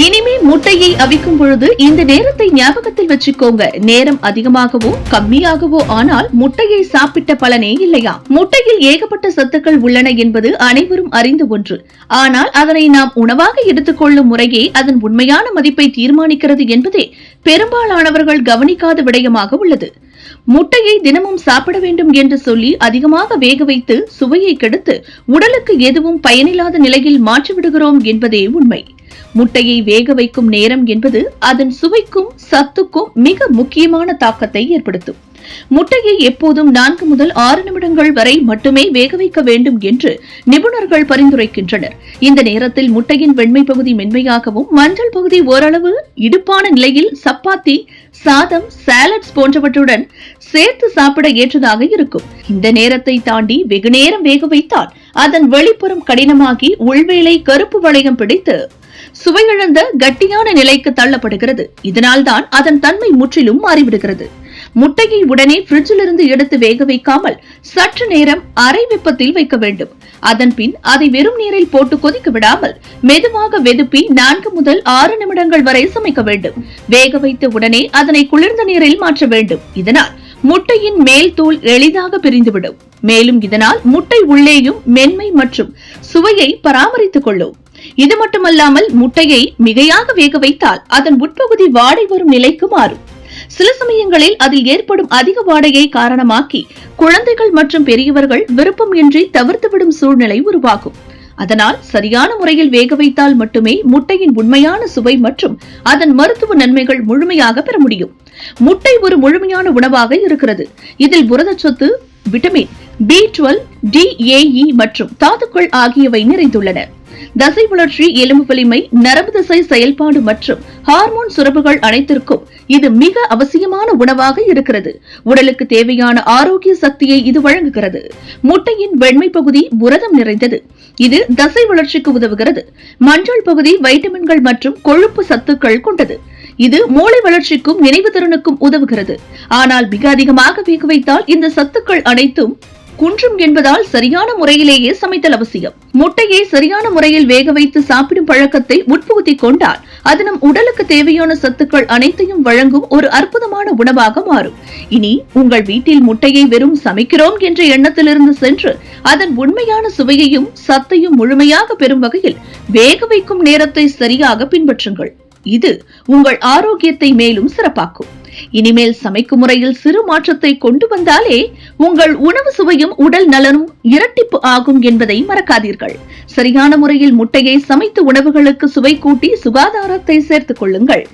இனிமே முட்டையை அவிக்கும் பொழுது இந்த நேரத்தை ஞாபகத்தில் வச்சுக்கோங்க. நேரம் அதிகமாகவோ கம்மியாகவோ ஆனால் முட்டையை சாப்பிட்ட பலனே இல்லையா? முட்டையில் ஏகப்பட்ட சத்துக்கள் உள்ளன என்பது அனைவரும் அறிந்த ஒன்று. ஆனால் அதனை நாம் உணவாக எடுத்துக்கொள்ளும் முறையே அதன் உண்மையான மதிப்பை தீர்மானிக்கிறது என்பதே பெரும்பாலானவர்கள் கவனிக்காத விடயமாக உள்ளது. முட்டையை தினமும் சாப்பிட வேண்டும் என்று சொல்லி அதிகமாக வேக வைத்து சுவையை கெடுத்து உடலுக்கு எதுவும் பயனில்லாத நிலையில் மாற்றிவிடுகிறோம் என்பதே உண்மை. முட்டையை வேக வைக்கும் நேரம் என்பது அதன் சுவைக்கும் சத்துக்கும் மிக முக்கியமான தாக்கத்தை ஏற்படுத்தும். முட்டையை எப்போதும் நான்கு முதல் ஆறு நிமிடங்கள் வரை மட்டுமே வேக வைக்க வேண்டும் என்று நிபுணர்கள் பரிந்துரைக்கின்றனர். இந்த நேரத்தில் முட்டையின் வெண்மை பகுதி மென்மையாகவும் மஞ்சள் பகுதி ஓரளவு இடுப்பான நிலையில் சப்பாத்தி சாதம் சாலட்ஸ் போன்றவற்றுடன் சேர்த்து சாப்பிட ஏற்றதாக இருக்கும். இந்த நேரத்தை தாண்டி வெகுநேரம் வேக வைத்தால் அதன் வெளிப்புறம் கடினமாகி உள்வேளை கருப்பு வளையம் பிடித்து சுவையிழந்த கட்டியான நிலைக்கு தள்ளப்படுகிறது. இதனால்தான் அதன் தன்மை முற்றிலும் மாறிவிடுகிறது. முட்டையை உடனே பிரிட்ஜிலிருந்து எடுத்து வேக வைக்காமல் சற்று நேரம் அரை வெப்பத்தில் வைக்க வேண்டும். அதன் பின் அதை வெறும் நீரில் போட்டு கொதிக்க விடாமல் மெதுவாக வெதுப்பி நான்கு முதல் ஆறு நிமிடங்கள் வரை சமைக்க வேண்டும். வேக வைத்த உடனே அதனை குளிர்ந்த நீரில் மாற்ற வேண்டும். இதனால் முட்டையின் மேல் தூள் எளிதாக பிரிந்துவிடும். மேலும் இதனால் முட்டை உள்ளேயும் மென்மை மற்றும் சுவையை பராமரித்துக் கொள்ளும். இது மட்டுமல்லாமல் முட்டையை மிகையாக வேக வைத்தால் அதன் உட்பகுதி வாடை வரும் நிலைக்கு மாறும். சில சமயங்களில் அதில் ஏற்படும் அதிக வாடகை காரணமாக்கி குழந்தைகள் மற்றும் பெரியவர்கள் விருப்பம் இன்றி தவிர்த்துவிடும் சூழ்நிலை உருவாகும். அதனால் சரியான முறையில் வேக வைத்தால் மட்டுமே முட்டையின் உண்மையான சுவை மற்றும் அதன் மருத்துவ நன்மைகள் முழுமையாக பெற முடியும். முட்டை ஒரு முழுமையான உணவாக இருக்கிறது. இதில் புரதச்சத்து விட்டமின் பி டுவெல் டிஏஇ மற்றும் தாதுக்கள் ஆகியவை நிறைந்துள்ளன. தசை வளர்ச்சி எலும்பு வலிமை நரம்பு தசை செயல்பாடு மற்றும் ஹார்மோன் சுரப்புகள் அனைத்திற்கும் இது மிக அவசியமான உணவாக இருக்கிறது. உடலுக்கு தேவையான ஆரோக்கிய சக்தியை இது வழங்குகிறது. முட்டையின் வெண்மை பகுதி புரதம் நிறைந்தது. இது தசை வளர்ச்சிக்கு உதவுகிறது. மஞ்சள் பகுதி வைட்டமின்கள் மற்றும் கொழுப்பு சத்துக்கள் கொண்டது. இது மூளை வளர்ச்சிக்கும் நினைவு திறனுக்கும் உதவுகிறது. ஆனால் மிக அதிகமாக வேக வைத்தால் இந்த சத்துக்கள் அனைத்தும் குன்றும் என்பதால் சரியான முறையிலேயே சமைத்தல் அவசியம். முட்டையை சரியான முறையில் வேக வைத்து சாப்பிடும் பழக்கத்தை உட்புகுத்திக் கொண்டால் அது நம் உடலுக்கு தேவையான சத்துக்கள் அனைத்தையும் வழங்கும் ஒரு அற்புதமான உணவாக மாறும். இனி உங்கள் வீட்டில் முட்டையை வெறும் சமைக்கிறோம் என்ற எண்ணத்திலிருந்து சென்று அதன் உண்மையான சுவையையும் சத்தையும் முழுமையாக பெறும் வகையில் வேக வைக்கும் நேரத்தை சரியாக பின்பற்றுங்கள். இது உங்கள் ஆரோக்கியத்தை மேலும் சிறப்பாக்கும். இனிமேல் சமைக்கும் முறையில் சிறு மாற்றத்தை கொண்டு வந்தாலே உங்கள் உணவு சுவையும் உடல் நலனும் இரட்டிப்பு ஆகும் என்பதை மறக்காதீர்கள். சரியான முறையில் முட்டையை சமைத்து உணவுகளுக்கு சுவை கூட்டி சுகாதாரத்தை சேர்த்துக் கொள்ளுங்கள்.